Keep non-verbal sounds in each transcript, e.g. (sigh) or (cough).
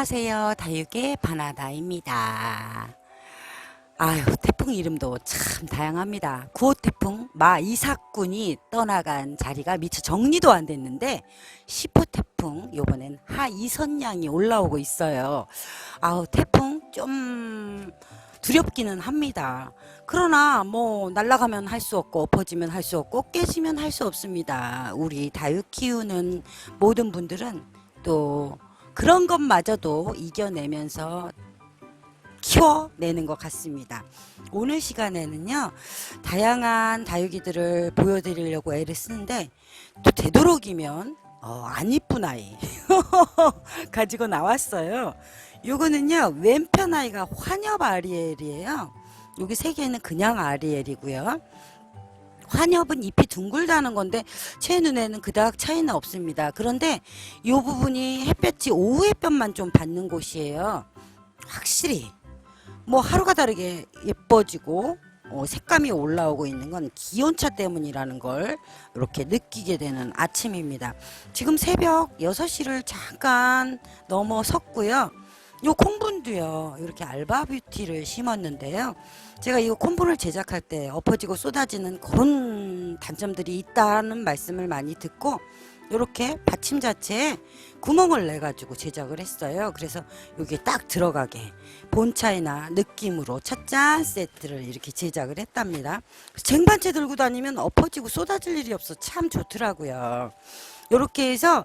안녕하세요. 다육의 바나다입니다. 아유, 태풍 이름도 참 다양합니다. 구호 태풍 마 이삭군이 떠나간 자리가 미처 정리도 안 됐는데 10호 태풍 요번엔 하이선양이 올라오고 있어요. 아우, 태풍 좀 두렵기는 합니다. 그러나 뭐 날아가면 할 수 없고 엎어지면 할 수 없고 깨지면 할 수 없습니다. 우리 다육 키우는 모든 분들은 또 그런 것마저도 이겨내면서 키워내는 것 같습니다. 오늘 시간에는요, 다양한 다육이들을 보여드리려고 애를 쓰는데, 또 되도록이면, 어, 안 이쁜 아이 (laughs) 가지고 나왔어요. 요거는요, 왼편 아이가 환엽 아리엘이에요. 여기 세 개는 그냥 아리엘이고요. 환엽은 잎이 둥글다는 건데 제 눈에는 그닥 차이는 없습니다. 그런데 이 부분이 햇볕이 오후 햇볕만 좀 받는 곳이에요. 확실히 뭐 하루가 다르게 예뻐지고 어, 색감이 올라오고 있는 건 기온차 때문이라는 걸 이렇게 느끼게 되는 아침입니다. 지금 새벽 6시를 잠깐 넘어섰고요. 요 콩분도요. 이렇게 알바뷰티를 심었는데요. 제가 이 콩분을 제작할 때 엎어지고 쏟아지는 그런 단점들이 있다는 말씀을 많이 듣고 이렇게 받침 자체에 구멍을 내 가지고 제작을 했어요. 그래서 여기에 딱 들어가게 본차이나 느낌으로 첫 잔 세트를 이렇게 제작을 했답니다. 쟁반채 들고 다니면 엎어지고 쏟아질 일이 없어 참 좋더라고요. 이렇게 해서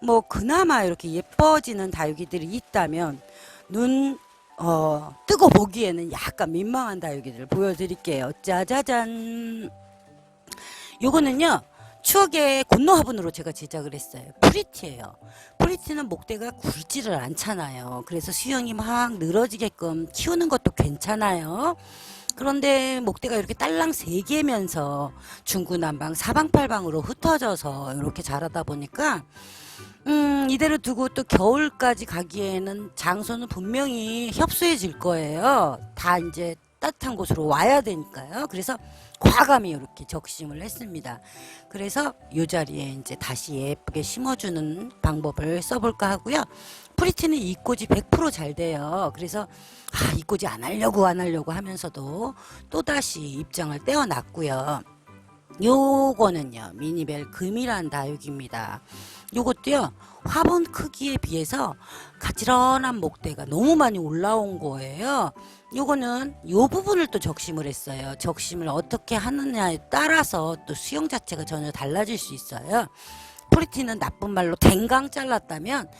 뭐 그나마 이렇게 예뻐지는 다육이들이 있다면 눈 어, 뜨고 보기에는 약간 민망한 다육이들 보여드릴게요. 짜자잔. 요거는요. 추억의 건너 화분으로 제가 제작을 했어요. 프리티예요. 프리티는 목대가 굵지를 않잖아요. 그래서 수영이 막 늘어지게끔 키우는 것도 괜찮아요. 그런데 목대가 이렇게 딸랑 세 개면서 중구난방 사방팔방으로 흩어져서 이렇게 자라다 보니까 음, 이대로 두고 또 겨울까지 가기에는 장소는 분명히 협소해질 거예요. 다 이제 따뜻한 곳으로 와야 되니까요. 그래서 과감히 이렇게 적심을 했습니다. 그래서 이 자리에 이제 다시 예쁘게 심어주는 방법을 써볼까 하고요. 프리티는 이 꽃이 100%잘 돼요. 그래서 아, 이 꽃이 안 하려고 안 하려고 하면서도 또다시 입장을 떼어놨고요. 요거는요 미니벨 금이란 다육입니다. 요것도요 화분 크기에 비해서 가지런한 목대가 너무 많이 올라온 거예요. 요거는 요 부분을 또 적심을 했어요. 적심을 어떻게 하느냐에 따라서 또 수영 자체가 전혀 달라질 수 있어요. 프리티는 나쁜 말로 댕강 잘랐다면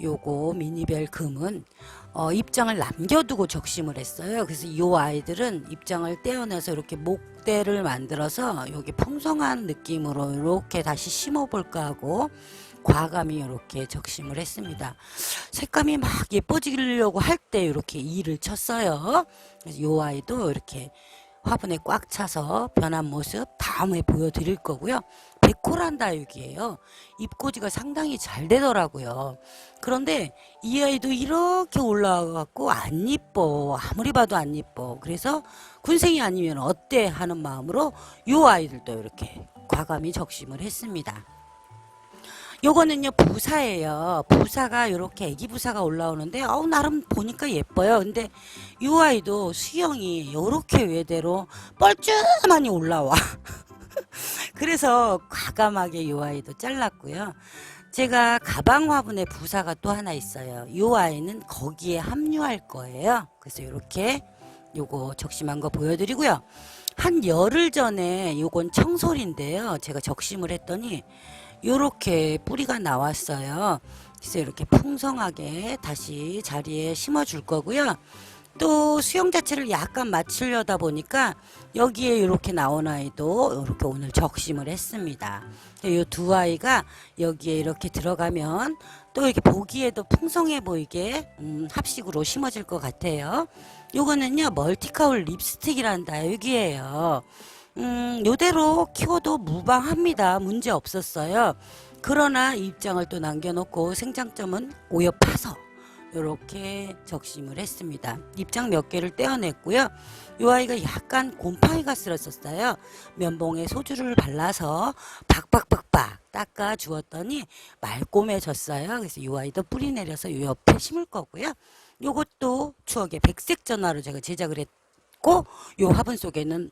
요거 미니벨 금은 어, 입장을 남겨두고 적심을 했어요. 그래서 이 아이들은 입장을 떼어내서 이렇게 목대를 만들어서 여기 풍성한 느낌으로 이렇게 다시 심어볼까 하고 과감히 이렇게 적심을 했습니다. 색감이 막 예뻐지려고 할 때 이렇게 이를 쳤어요. 그래서 이 아이도 이렇게 화분에 꽉 차서 변한 모습 다음에 보여드릴 거고요. 백호란 다육이에요. 입꼬지가 상당히 잘 되더라고요. 그런데 이 아이도 이렇게 올라와갖고 안 이뻐. 아무리 봐도 안 이뻐. 그래서 군생이 아니면 어때 하는 마음으로 이 아이들도 이렇게 과감히 적심을 했습니다. 요거는요 부사예요. 부사가 이렇게 애기 부사가 올라오는데 어우 나름 보니까 예뻐요. 근데 이 아이도 수영이 요렇게 외대로 뻘쭘하니 올라와. (laughs) 그래서 과감하게 이 아이도 잘랐고요. 제가 가방 화분에 부사가 또 하나 있어요. 이 아이는 거기에 합류할 거예요. 그래서 이렇게 요거 적심한 거 보여드리고요. 한 열흘 전에 요건 청솔인데요. 제가 적심을 했더니 요렇게 뿌리가 나왔어요. 그래서 이렇게 풍성하게 다시 자리에 심어 줄 거고요. 또 수영 자체를 약간 맞추려다 보니까 여기에 이렇게 나온 아이도 이렇게 오늘 적심을 했습니다. 이 두 아이가 여기에 이렇게 들어가면 또 이렇게 보기에도 풍성해 보이게 음, 합식으로 심어질 것 같아요. 요거는요 멀티카울 립스틱이라는 다육이에요. 음, 요대로 키워도 무방합니다. 문제 없었어요. 그러나 입장을 또 남겨놓고 생장점은 오여 파서 이렇게 적심을 했습니다. 입장 몇 개를 떼어냈고요. 이 아이가 약간 곰팡이가 쓸었었어요. 면봉에 소주를 발라서 박박박박 닦아 주었더니 말꼬매졌어요. 그래서 이 아이도 뿌리 내려서 이 옆에 심을 거고요. 요것도 추억의 백색 전화로 제가 제작을 했고 요 화분 속에는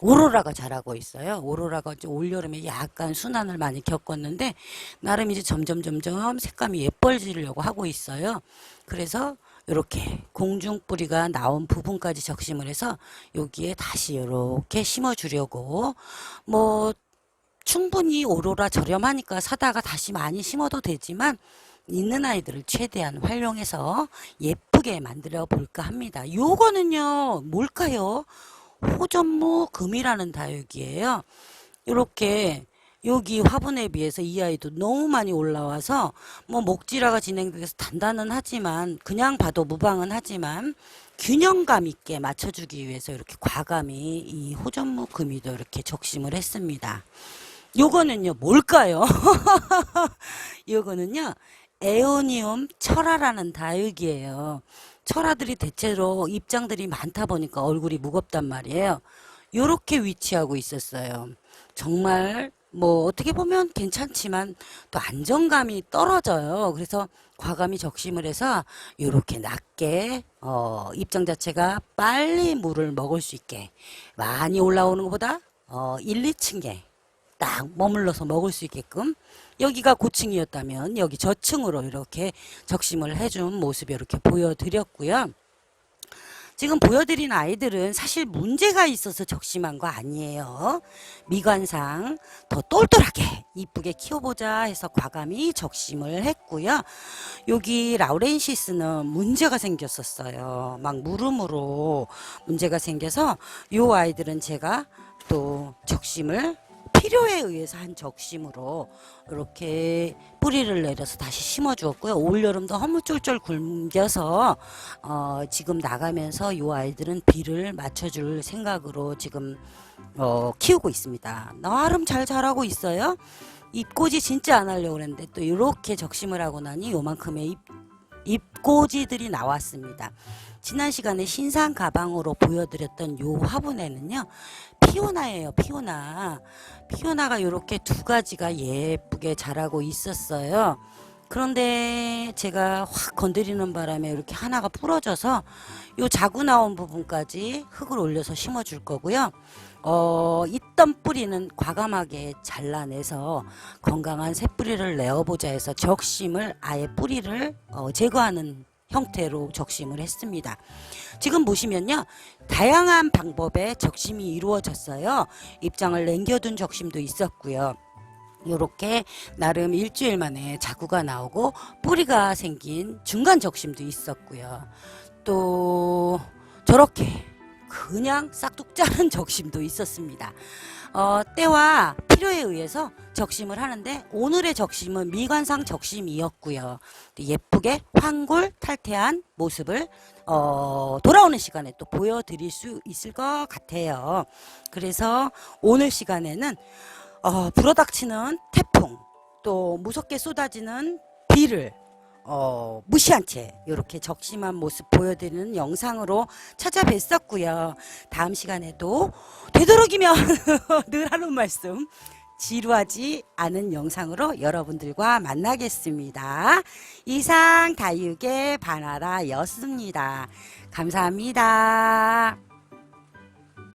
오로라가 자라고 있어요. 오로라가 올여름에 약간 순환을 많이 겪었는데 나름 이제 점점 점점 색감이 예뻐지려고 하고 있어요. 그래서 이렇게 공중 뿌리가 나온 부분까지 적심을 해서 여기에 다시 이렇게 심어 주려고 뭐 충분히 오로라 저렴하니까 사다가 다시 많이 심어도 되지만 있는 아이들을 최대한 활용해서 예쁘게 만들어 볼까 합니다. 요거는요, 뭘까요? 호전무 금이라는 다육이에요. 이렇게 여기 화분에 비해서 이 아이도 너무 많이 올라와서 뭐 목질화가 진행돼서 단단은 하지만 그냥 봐도 무방은 하지만 균형감 있게 맞춰주기 위해서 이렇게 과감히 이 호전무 금이도 이렇게 적심을 했습니다. 요거는요 뭘까요? (laughs) 요거는요 에오니움 철화라는 다육이에요. 철화들이 대체로 입장들이 많다 보니까 얼굴이 무겁단 말이에요. 요렇게 위치하고 있었어요. 정말 뭐 어떻게 보면 괜찮지만 또 안정감이 떨어져요. 그래서 과감히 적심을 해서 요렇게 낮게 어 입장 자체가 빨리 물을 먹을 수 있게 많이 올라오는 것보다 어 1, 2층에 딱 머물러서 먹을 수 있게끔 여기가 고층이었다면 여기 저층으로 이렇게 적심을 해준 모습이 이렇게 보여드렸고요. 지금 보여드린 아이들은 사실 문제가 있어서 적심한 거 아니에요. 미관상 더 똘똘하게 이쁘게 키워보자 해서 과감히 적심을 했고요. 여기 라우렌시스는 문제가 생겼었어요. 막 물음으로 문제가 생겨서 요 아이들은 제가 또 적심을 필요에 의해서 한 적심으로 이렇게 뿌리를 내려서 다시 심어 주었고요. 올여름도 허무쫄쫄 굶겨서 어, 지금 나가면서 이 아이들은 비를 맞춰줄 생각으로 지금 어, 키우고 있습니다. 나름 잘 자라고 있어요. 잎꽂이 진짜 안 하려고 그랬는데 또 이렇게 적심을 하고 나니 요만큼의 잎, 잎꽂이들이 나왔습니다. 지난 시간에 신상 가방으로 보여드렸던 요 화분에는요 피오나예요 피오나. 피오나가 이렇게 두 가지가 예쁘게 자라고 있었어요. 그런데 제가 확 건드리는 바람에 이렇게 하나가 부러져서 요 자구 나온 부분까지 흙을 올려서 심어 줄 거고요 어, 있던 뿌리는 과감하게 잘라내서 건강한 새 뿌리를 내어보자 해서 적심을 아예 뿌리를 어, 제거하는 형태로 적심을 했습니다. 지금 보시면요. 다양한 방법의 적심이 이루어졌어요. 입장을 남겨둔 적심도 있었고요. 요렇게 나름 일주일 만에 자구가 나오고 뿌리가 생긴 중간 적심도 있었고요. 또 저렇게 그냥 싹둑 자른 (laughs) 적심도 있었습니다. 어, 때와 필요에 의해서 적심을 하는데 오늘의 적심은 미관상 적심이었고요. 또 예쁘게 황골 탈퇴한 모습을 어, 돌아오는 시간에 또 보여드릴 수 있을 것 같아요. 그래서 오늘 시간에는 어, 불어닥치는 태풍 또 무섭게 쏟아지는 비를 어, 무시한 채 이렇게 적심한 모습 보여드리는 영상으로 찾아뵀었고요. 다음 시간에도 되도록이면 (laughs) 늘 하는 말씀 지루하지 않은 영상으로 여러분들과 만나겠습니다. 이상 다육의 바나라였습니다. 감사합니다.